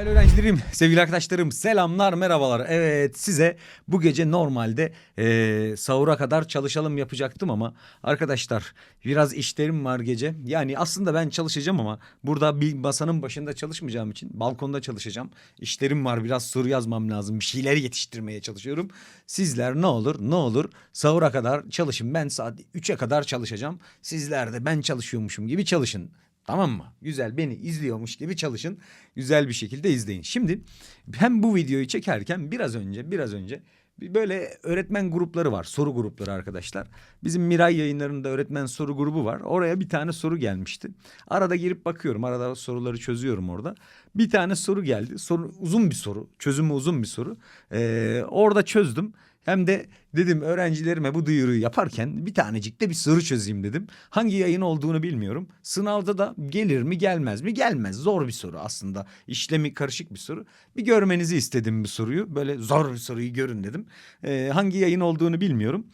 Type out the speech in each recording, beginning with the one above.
Değerli öğrencilerim, sevgili arkadaşlarım, selamlar, merhabalar. Evet, size bu gece normalde eee sahura kadar çalışalım yapacaktım ama arkadaşlar biraz işlerim var gece. Yani aslında ben çalışacağım ama burada bir masanın başında çalışmayacağım için balkonda çalışacağım. İşlerim var, biraz soru yazmam lazım, bir şeyler yetiştirmeye çalışıyorum. Sizler ne olur, ne olur sahura kadar çalışın. Ben saat 3'e kadar çalışacağım. Sizler de ben çalışıyormuşum gibi çalışın. Tamam mı? Güzel beni izliyormuş gibi çalışın. Güzel bir şekilde izleyin. Şimdi ben bu videoyu çekerken biraz önce biraz önce böyle öğretmen grupları var. Soru grupları arkadaşlar. Bizim Miray yayınlarında öğretmen soru grubu var. Oraya bir tane soru gelmişti. Arada girip bakıyorum. Arada soruları çözüyorum orada. Bir tane soru geldi. Soru uzun bir soru. Çözümü uzun bir soru. Ee, orada çözdüm. Hem de dedim öğrencilerime bu duyuruyu yaparken bir tanecik de bir soru çözeyim dedim. Hangi yayın olduğunu bilmiyorum. Sınavda da gelir mi gelmez mi? Gelmez. Zor bir soru aslında. İşlemi karışık bir soru. Bir görmenizi istedim bu soruyu. Böyle zor bir soruyu görün dedim. Ee, hangi yayın olduğunu bilmiyorum.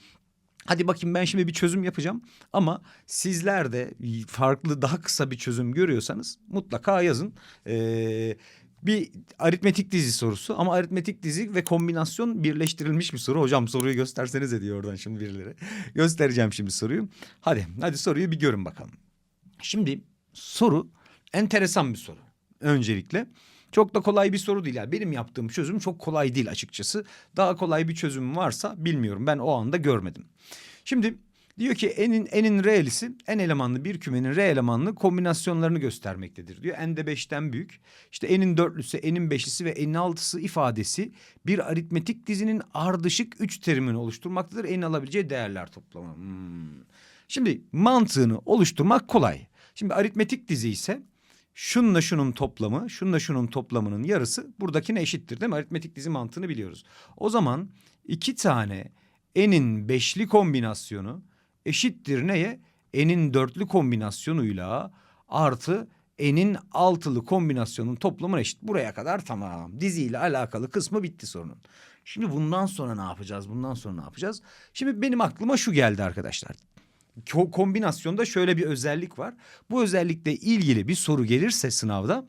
Hadi bakayım ben şimdi bir çözüm yapacağım ama sizler de farklı daha kısa bir çözüm görüyorsanız mutlaka yazın. Ee, bir aritmetik dizi sorusu ama aritmetik dizi ve kombinasyon birleştirilmiş bir soru. Hocam soruyu göstersenize diyor oradan şimdi birileri. Göstereceğim şimdi soruyu. Hadi hadi soruyu bir görün bakalım. Şimdi soru enteresan bir soru. Öncelikle çok da kolay bir soru değil. Yani benim yaptığım çözüm çok kolay değil açıkçası. Daha kolay bir çözüm varsa bilmiyorum. Ben o anda görmedim. Şimdi diyor ki n'in n'in reelisi n elemanlı bir kümenin re elemanlı kombinasyonlarını göstermektedir diyor. n de 5'ten büyük. İşte n'in dörtlüsü, n'in beşlisi ve n'in altısı ifadesi bir aritmetik dizinin ardışık üç terimini oluşturmaktadır. N'in alabileceği değerler toplamı. Hmm. Şimdi mantığını oluşturmak kolay. Şimdi aritmetik dizi ise şunla şunun toplamı, şunla şunun toplamının yarısı buradakine eşittir değil mi? Aritmetik dizi mantığını biliyoruz. O zaman iki tane n'in beşli kombinasyonu eşittir neye? n'in dörtlü kombinasyonuyla artı n'in altılı kombinasyonun toplamına eşit. Buraya kadar tamam. Diziyle alakalı kısmı bitti sorunun. Şimdi bundan sonra ne yapacağız? Bundan sonra ne yapacağız? Şimdi benim aklıma şu geldi arkadaşlar ko- kombinasyonda şöyle bir özellik var. Bu özellikle ilgili bir soru gelirse sınavda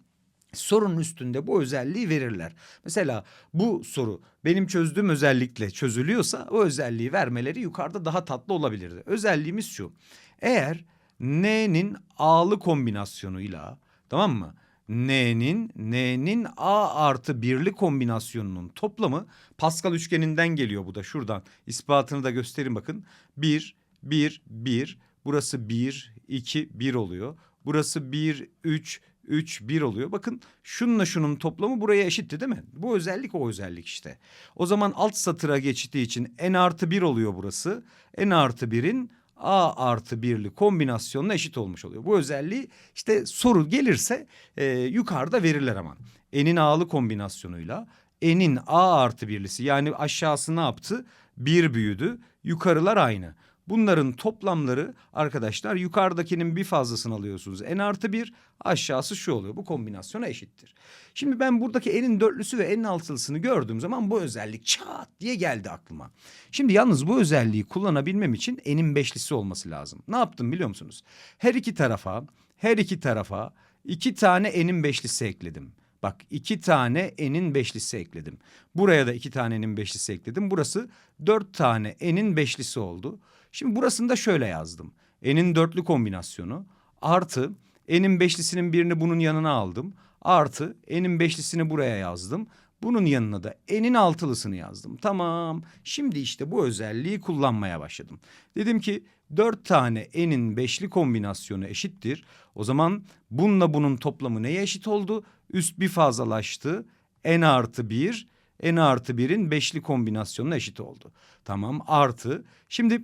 sorunun üstünde bu özelliği verirler. Mesela bu soru benim çözdüğüm özellikle çözülüyorsa o özelliği vermeleri yukarıda daha tatlı olabilirdi. Özelliğimiz şu. Eğer n'nin a'lı kombinasyonuyla tamam mı? N'nin N'nin A artı birli kombinasyonunun toplamı Pascal üçgeninden geliyor bu da şuradan. ispatını da göstereyim bakın. Bir, bir, bir. Burası bir, iki, bir oluyor. Burası bir, üç, üç, bir oluyor. Bakın şununla şunun toplamı buraya eşitti değil mi? Bu özellik o özellik işte. O zaman alt satıra geçtiği için n artı bir oluyor burası. n artı birin A artı birli kombinasyonuna eşit olmuş oluyor. Bu özelliği işte soru gelirse e, yukarıda verirler aman. N'in A'lı kombinasyonuyla N'in A artı birlisi yani aşağısı ne yaptı? Bir büyüdü. Yukarılar aynı. Bunların toplamları arkadaşlar yukarıdakinin bir fazlasını alıyorsunuz. N artı bir aşağısı şu oluyor. Bu kombinasyona eşittir. Şimdi ben buradaki n'in dörtlüsü ve n'in altılısını gördüğüm zaman bu özellik çat diye geldi aklıma. Şimdi yalnız bu özelliği kullanabilmem için n'in beşlisi olması lazım. Ne yaptım biliyor musunuz? Her iki tarafa, her iki tarafa iki tane n'in beşlisi ekledim. Bak iki tane n'in beşlisi ekledim. Buraya da iki tane n'in beşlisi ekledim. Burası dört tane n'in beşlisi oldu. Şimdi burasını da şöyle yazdım. N'in dörtlü kombinasyonu artı n'in beşlisinin birini bunun yanına aldım. Artı n'in beşlisini buraya yazdım. Bunun yanına da n'in altılısını yazdım. Tamam. Şimdi işte bu özelliği kullanmaya başladım. Dedim ki dört tane n'in beşli kombinasyonu eşittir. O zaman bununla bunun toplamı neye eşit oldu? Üst bir fazlalaştı. n artı bir. n artı birin beşli kombinasyonuna eşit oldu. Tamam artı. Şimdi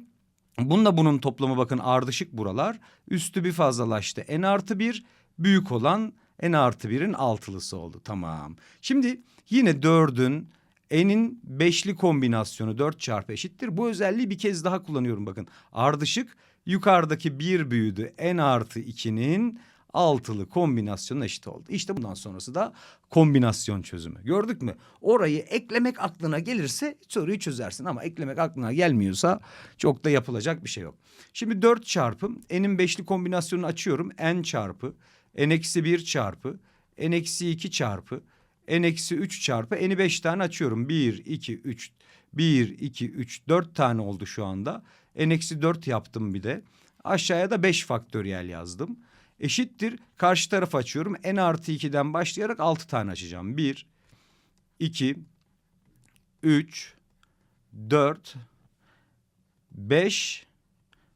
Bununla bunun toplamı bakın ardışık buralar. Üstü bir fazlalaştı. N artı bir büyük olan N artı birin altılısı oldu. Tamam. Şimdi yine dördün N'in beşli kombinasyonu dört çarpı eşittir. Bu özelliği bir kez daha kullanıyorum bakın. Ardışık yukarıdaki bir büyüdü. N artı ikinin altılı kombinasyonu eşit oldu. İşte bundan sonrası da kombinasyon çözümü. Gördük mü? Orayı eklemek aklına gelirse soruyu çözersin ama eklemek aklına gelmiyorsa çok da yapılacak bir şey yok. Şimdi 4 çarpı n'in beşli kombinasyonunu açıyorum. n çarpı n eksi 1 çarpı n eksi 2 çarpı n eksi 3 çarpı n'i 5 tane açıyorum. 1, 2, 3, 1, 2, 3, 4 tane oldu şu anda. n eksi 4 yaptım bir de. Aşağıya da 5 faktöriyel yazdım. Eşittir. Karşı tarafı açıyorum. n artı 2'den başlayarak 6 tane açacağım. 1, 2, 3, 4, 5,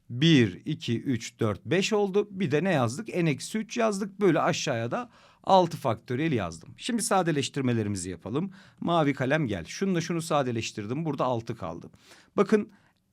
1, 2, 3, 4, 5 oldu. Bir de ne yazdık? n eksi 3 yazdık. Böyle aşağıya da 6 faktöriyel yazdım. Şimdi sadeleştirmelerimizi yapalım. Mavi kalem gel. Şununla şunu sadeleştirdim. Burada 6 kaldı. Bakın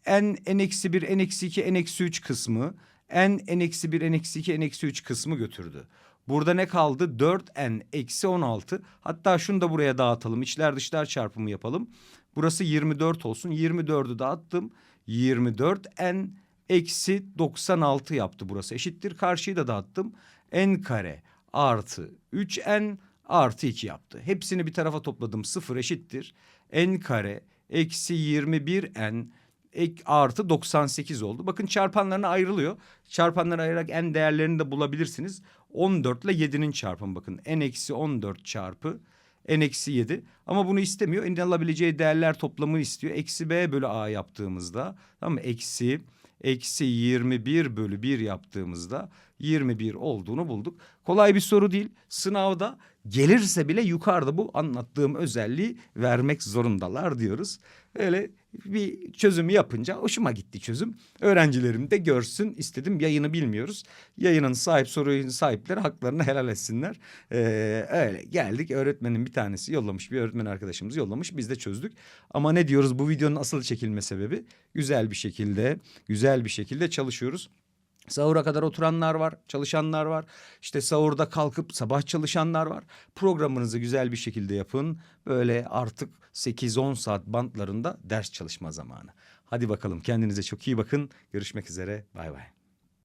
n, n eksi 1, n eksi 2, n eksi 3 kısmı n, n eksi 1, n eksi 2, n eksi 3 kısmı götürdü. Burada ne kaldı? 4n eksi 16. Hatta şunu da buraya dağıtalım. İçler dışlar çarpımı yapalım. Burası 24 olsun. 24'ü dağıttım. 24n eksi 96 yaptı burası. Eşittir. Karşıyı da dağıttım. n kare artı 3n artı 2 yaptı. Hepsini bir tarafa topladım. 0 eşittir. n kare eksi 21n ek artı 98 oldu. Bakın çarpanlarına ayrılıyor. Çarpanlara ayırarak n değerlerini de bulabilirsiniz. 14 ile 7'nin çarpımı bakın. n eksi 14 çarpı n eksi 7. Ama bunu istemiyor. N'in alabileceği değerler toplamını istiyor. Eksi b bölü a yaptığımızda tamam? Eksi eksi 21 bölü 1 yaptığımızda 21 olduğunu bulduk. Kolay bir soru değil. Sınavda gelirse bile yukarıda bu anlattığım özelliği vermek zorundalar diyoruz. Öyle bir çözümü yapınca hoşuma gitti çözüm. Öğrencilerim de görsün istedim. Yayını bilmiyoruz. Yayının sahip sorunun sahipleri haklarını helal etsinler. Ee, öyle geldik. Öğretmenin bir tanesi yollamış. Bir öğretmen arkadaşımız yollamış. Biz de çözdük. Ama ne diyoruz bu videonun asıl çekilme sebebi? Güzel bir şekilde, güzel bir şekilde çalışıyoruz. Sahura kadar oturanlar var, çalışanlar var. İşte sahurda kalkıp sabah çalışanlar var. Programınızı güzel bir şekilde yapın. Böyle artık 8-10 saat bantlarında ders çalışma zamanı. Hadi bakalım kendinize çok iyi bakın. Görüşmek üzere. Bay bay.